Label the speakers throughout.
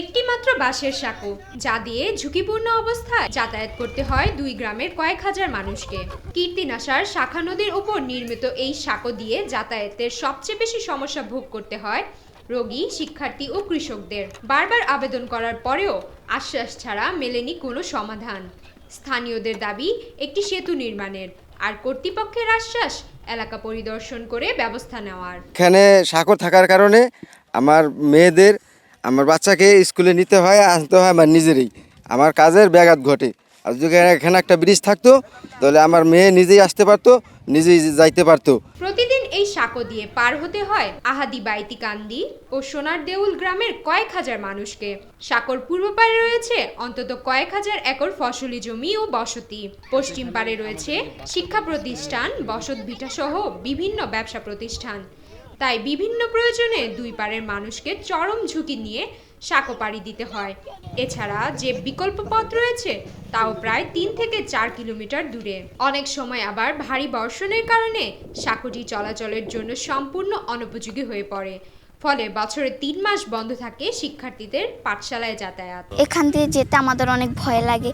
Speaker 1: একটি মাত্র বাঁশের সাঁকো, যা দিয়ে ঝুঁকিপূর্ণ অবস্থায় যাতায়াত করতে হয় দুই গ্রামের কয়েক হাজার মানুষকে। কীর্তিনাশার শাখা নদীর উপর নির্মিত এই সাঁকো দিয়ে যাতায়াতের সবচেয়ে বেশি সমস্যা ভোগ করতে হয় রোগী, শিক্ষার্থী ও কৃষকদের। বারবার আবেদন করার পরেও আশ্বাস ছাড়া মেলেনি কোনো সমাধান। স্থানীয়দের দাবি, একটি সেতু নির্মাণের, আর কর্তৃপক্ষের আশ্বাস, এলাকা পরিদর্শন করে ব্যবস্থা নেওয়ার।
Speaker 2: এখানে সাঁকর থাকার কারণে আমার মেয়েদের আমার বাচ্চাকে স্কুলে নিতে হয়, আনতে হয় আমার নিজেরই। আমার কাজের ব্যাঘাত ঘটে। আর যদি এখানে একটা ব্রিজ থাকতো, তাহলে আমার মেয়ে নিজেই আসতে পারতো, নিজেই যাইতে পারতো।
Speaker 1: প্রতিদিন এই সাঁকো দিয়ে পার হতে হয় আহাদি বাইতি কান্দি ও সোনার দেউল গ্রামের কয়েক হাজার মানুষকে। সাঁকোর পূর্ব পারে রয়েছে অন্তত কয়েক হাজার একর ফসলি জমি ও বসতি। পশ্চিম পারে রয়েছে শিক্ষা প্রতিষ্ঠান বসত ভিটা সহ বিভিন্ন ব্যবসা প্রতিষ্ঠান। তাই বিভিন্ন প্রয়োজনে দুই পারের মানুষকে চরম ঝুঁকি নিয়ে সাঁকো পাড়ি দিতে হয়। এছাড়া যে বিকল্প পথ রয়েছে, তাও প্রায় তিন থেকে চার কিলোমিটার দূরে। অনেক সময় আবার ভারী বর্ষণের কারণে সাঁকোটি চলাচলের জন্য সম্পূর্ণ অনুপযোগী হয়ে পড়ে। ফলে বছরে তিন মাস বন্ধ থাকে শিক্ষার্থীদের পাঠশালায় যাতায়াত।
Speaker 3: এখান দিয়ে যেতে আমাদের অনেক ভয় লাগে।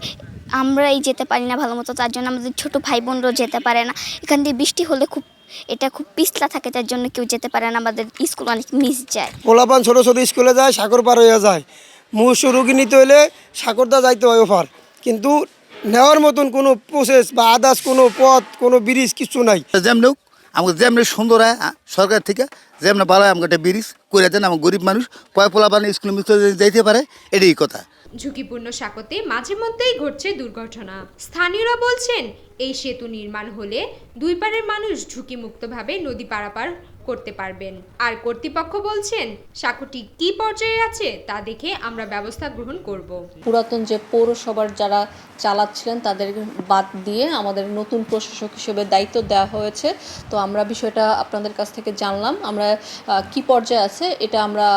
Speaker 3: আমরাই যেতে পারি না ভালো মতো, তার জন্য আমাদের ছোট ভাই বোনরাও যেতে পারে না। এখান দিয়ে বৃষ্টি হলে খুব এটা খুব পিছলা থাকে তার জন্য কেউ যেতে পারে না আমাদের স্কুল অনেক মিস যায়।
Speaker 4: পোলাপান ছোটো ছোটো স্কুলে যায় সাগর পার হয়ে যায়। মুষ রুগী নিতে হলে সাগরদা যাইতে হয় ওফার কিন্তু নেওয়ার মতন কোনো প্রসেস বা আদার্স কোনো পথ কোনো ব্রিজ কিছু নাই।
Speaker 5: যেমন আমাকে যেমনি সুন্দর হয় সরকার থেকে যেমন ভালো হয় আমাকে একটা ব্রিজ করে দেন আমার গরিব মানুষ। কয় পোলা স্কুলে স্কুল মিস্কুল যাইতে পারে এটাই কথা।
Speaker 1: ঝুঁকিপূর্ণ সাঁকোতে মাঝে মধ্যেই ঘটছে দুর্ঘটনা। স্থানীয়রা বলছেন, এই সেতু নির্মাণ হলে দুই পারের মানুষ ঝুঁকিমুক্তভাবে নদী পারাপার করতে পারবেন। আর কর্তৃপক্ষ বলছেন সাঁকোটি কি পর্যায়ে আছে তা দেখে আমরা ব্যবস্থা গ্রহণ করব।
Speaker 6: পুরাতন যে পৌরসভার যারা চালাচ্ছিলেন তাদের বাদ দিয়ে আমাদের নতুন প্রশাসক হিসেবে দায়িত্ব দেওয়া হয়েছে। তো আমরা বিষয়টা আপনাদের কাছ থেকে জানলাম। আমরা কি পর্যায়ে আছে এটা আমরা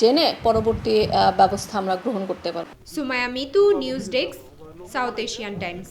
Speaker 6: জেনে পরবর্তী ব্যবস্থা আমরা গ্রহণ করতে পারব।
Speaker 1: Sumaya Mitu news desk South Asian Times.